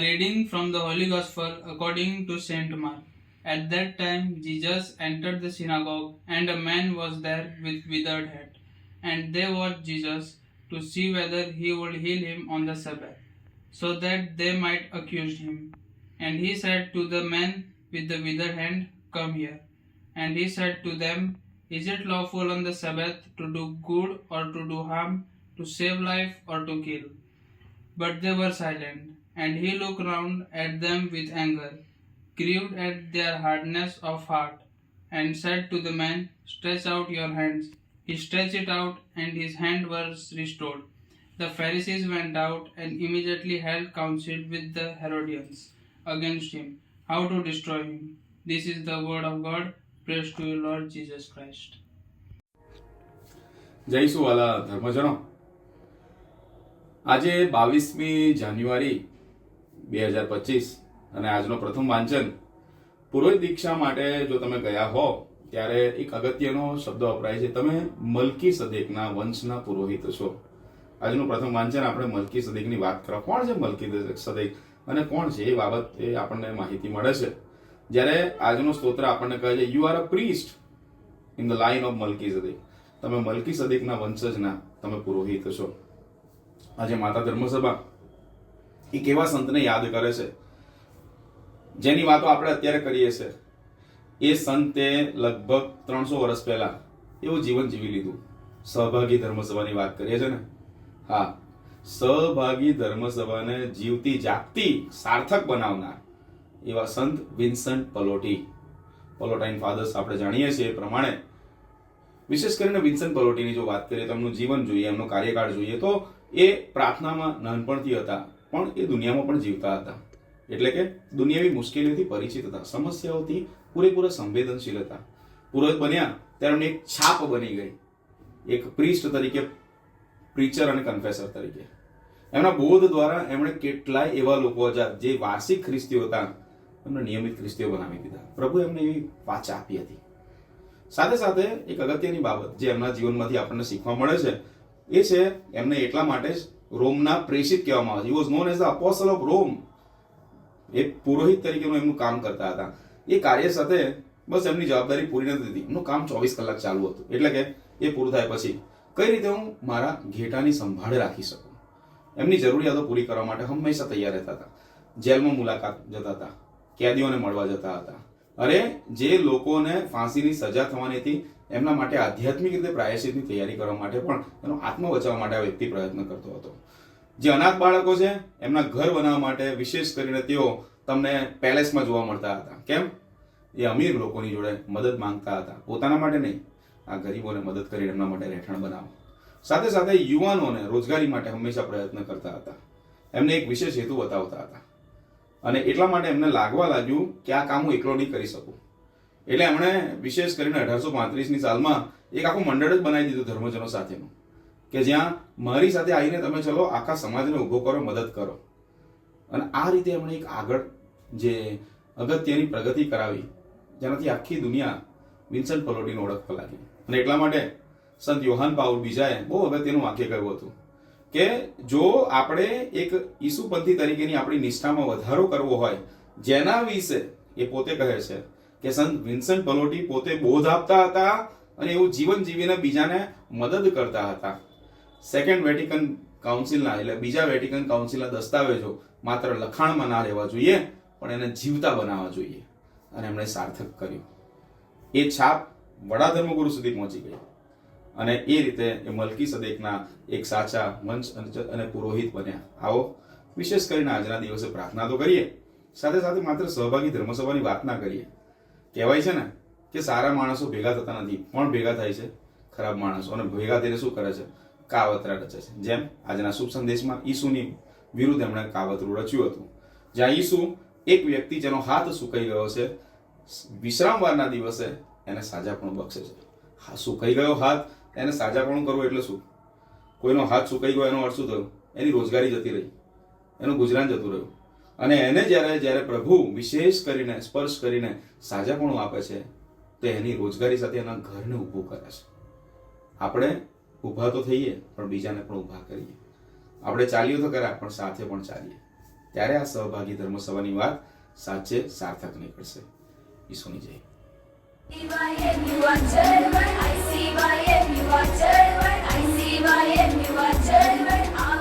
reading from the Holy Gospel according to Saint Mark. At that time, Jesus entered the synagogue, and a man was there with withered hand. And they watched Jesus to see whether he would heal him on the Sabbath, so that they might accuse him. And he said to the man with the withered hand, Come here. And he said to them, Is it lawful on the Sabbath to do good or to do harm, to save life or to kill? But they were silent. And he looked round at them with anger, grieved at their hardness of heart, and said to the man, Stretch out your hands. He stretched it out, and his hand was restored. The Pharisees went out and immediately held counsel with the Herodians against him, how to destroy him. This is the word of God. Praise to you, Lord Jesus Christ. જઈશું વાલા ધર્મજનો આજે બાવીસમી જાન્યુઆરી બે હજાર પચીસ અને આજનો પ્રથમ વાંચન પૂર્વ દીક્ષા માટે જો તમે ગયા હો, ત્યારે એક અગત્યનો શબ્દ વપરાય છે. તમે મલકી સદેકના વંશના પુરોહિત છો. આજનું પ્રથમ વાંચન આપણે મલકી સદેકની વાત કરવા કોણ છે મલકી સદેક અને કોણ છે એ બાબત એ આપણને માહિતી મળે છે. જ્યારે આજનો સ્તોત્ર આપણને કહે છે you are a priest in the line of Melchizedek તમે મલકી સદેકના વંશજના, તમે પુરોહિત છો. આજે માતા ધર્મસભા એ કેવા સંતને યાદ કરે છે. જેની વાતો આપણે અત્યારે કરીએ છે એ સંતે લગભગ ત્રણસો વર્ષ પહેલા એવું જીવન જીવી લીધું. સહભાગી ધર્મસભાની વાત કરીએ છે ને? હા. સહભાગી ધર્મસભાને જીવતી જાગતી સાર્થક બનાવનાર એવા સંત વિન્સન્ટ પલોટી. પલોટાઇન ફાધર્સ આપણે જાણીએ છીએ એ પ્રમાણે. વિશેષ કરીને વિન્સન્ટ પલોટીની જો વાત કરીએ તો એમનું જીવન જોઈએ, એમનો કાર્યકાળ જોઈએ તો એ પ્રાર્થનામાં નાનપણથી હતા, પણ એ દુનિયામાં પણ જીવતા હતા. એટલે કે દુનિયાવી મુશ્કેલીઓથી પરિચિત હતા, સમસ્યાઓથી પૂરેપૂરા સંવેદનશીલ હતા. પુરોહિત બન્યા, ત્યારે એક છાપ બની ગઈ. એક પ્રિસ્ટ તરીકે, પ્રીચર અને કન્ફેસર તરીકે. એમના બોધ દ્વારા એમણે કેટલાય એવા લોકો હતા, જે વાર્ષિક ખ્રિસ્તીઓ હતા, એમને નિયમિત ખ્રિસ્તીઓ બનાવી દીધા. પ્રભુ એમને એવી વાચા આપી હતી. સાથે સાથે એક અગત્યની બાબત, જે એમના જીવનમાંથી આપણને શીખવા મળે છે એ છે, એમને એટલા માટે જ રોમના પ્રેષિત કહેવામાં આવે છે. Was known as the apostle of Rome એ પુરોહિત તરીકેનું એમનું કામ કરતા હતા. એ કાર્ય સાથે બસ એમની જવાબદારી પૂરી નથી થતી. એમનું કામ ચોવીસ કલાક ચાલુ હતું. એટલે કે એ પૂરું થાય પછી, કઈ રીતે હું મારા ઘેટાની સંભાળ રાખી શકું? એમની જરૂરિયાતો પૂરી કરવા માટે હંમેશા તૈયાર રહેતા હતા. જેલમાં મુલાકાત જતા હતા. કેદીઓને મળવા જતા હતા. અરે, જે લોકોને ફાંસીની સજા થવાની હતી, એમના માટે આધ્યાત્મિક રીતે પ્રાયશ્ચિતની તૈયારી કરવા માટે પણ એનો આત્મ બચાવવા માટે આ વ્યક્તિ પ્રયત્ન કરતો હતો. જે અનાથ બાળકો છે, એમના ઘર બનાવવા માટે વિશેષ કરીને તેઓ તમને પેલેસમાં જોવા મળતા હતા. કેમ? એ અમીર લોકોની જોડે મદદ માંગતા હતા. પોતાના માટે નહીં. આ ગરીબોને મદદ કરીને એમના માટે રહેઠાણ બનાવો. સાથે સાથે યુવાનોને રોજગારી માટે હંમેશા પ્રયત્ન કરતા હતા. એમને એક વિશેષ હેતુ બતાવતા હતા. અને એટલા માટે એમને લાગવા લાગ્યું કે આ કામ હું એકલો નહીં કરી શકું. એટલે એમણે વિશેષ કરીને અઢારસો પાંત્રીસની સાલમાં એક આખું મંડળ જ બનાવી દીધું ધર્મજનો સાથેનું. કે જ્યાં મારી સાથે આવીને તમે ચલો, આખા સમાજને ઊભો કરો, મદદ કરો. અને આ રીતે એમણે એક આગળ જે અગત્યની પ્રગતિ કરાવી, જેનાથી આખી દુનિયા વિન્સન્ટ પલોટીને ઓળખવા લાગી. અને એટલા માટે સંત યોહાન પાઉલ બીજાએ બહુ અગત્યનું વાક્ય કહ્યું હતું. કે જો આપણે એક ઈસુપંથી તરીકેની આપણી નિષ્ઠામાં વધારો કરવો હોય, જેના વિશે એ પોતે કહે છે કે સંત વિન્સન્ટ પલોટી પોતે બોધ આપતા હતા અને એવું જીવન જીવીને બીજાને મદદ કરતા હતા. સેકન્ડ વેટિકન કાઉન્સિલના એટલે બીજા વેટિકન કાઉન્સિલના દસ્તાવેજો માત્ર લખાણમાં ના રહેવા જોઈએ, પણ એને જીવતા બનાવવા જોઈએ. અને એમણે સાર્થક કર્યું. એ છાપ વડા ધર્મગુરુ સુધી પહોંચી ગઈ. અને એ રીતે એ મલકી સદેકના એક સાચા વંશ અને- પુરોહિત બન્યા. આવો, વિશેષ કરીને આજના દિવસે પ્રાર્થના તો કરીએ, સાથે સાથે માત્ર સહભાગી ધર્મસભાની વાત ના કરીએ. કહેવાય છે ને કે સારા માણસો ભેગા થતા નથી, પણ ભેગા થાય છે ખરાબ માણસો અને ભેગા થઈને શું કરે છે? કાવતરા રચે છે. જેમ આજના શુભ સંદેશમાં ઈસુની વિરુદ્ધ એમણે કાવતરું રચ્યું હતું. જ્યાં ઈસુ એક વ્યક્તિ જેનો હાથ સુકાઈ ગયો છે, વિશ્રામવારના દિવસે એને સાજા પણ બક્ષે છે. સુકાઈ ગયો હાથ એને સાજાપણું કરવું એટલે શું? કોઈનો હાથ સુકાઈ ગયો, એનો અર્થ શું થયો? એની રોજગારી જતી રહી. એનું ગુજરાન જતું રહ્યું. અને એને જ્યારે જ્યારે પ્રભુ વિશેષ કરીને, સ્પર્શ કરીને સાજાપણું આપે છે, તો એની રોજગારી સાથે એના ઘરને ઊભું કરે છે. આપણે ઊભા તો થઈએ, પણ બીજાને પણ ઊભા કરીએ. આપણે ચાલીએ તો ખરા, પણ સાથે પણ ચાલીએ. ત્યારે આ સહભાગી ધર્મ સભાની વાત સાચે સાર્થક નીકળશે. ઈસુની જય. I see why you are German. I see why you are German.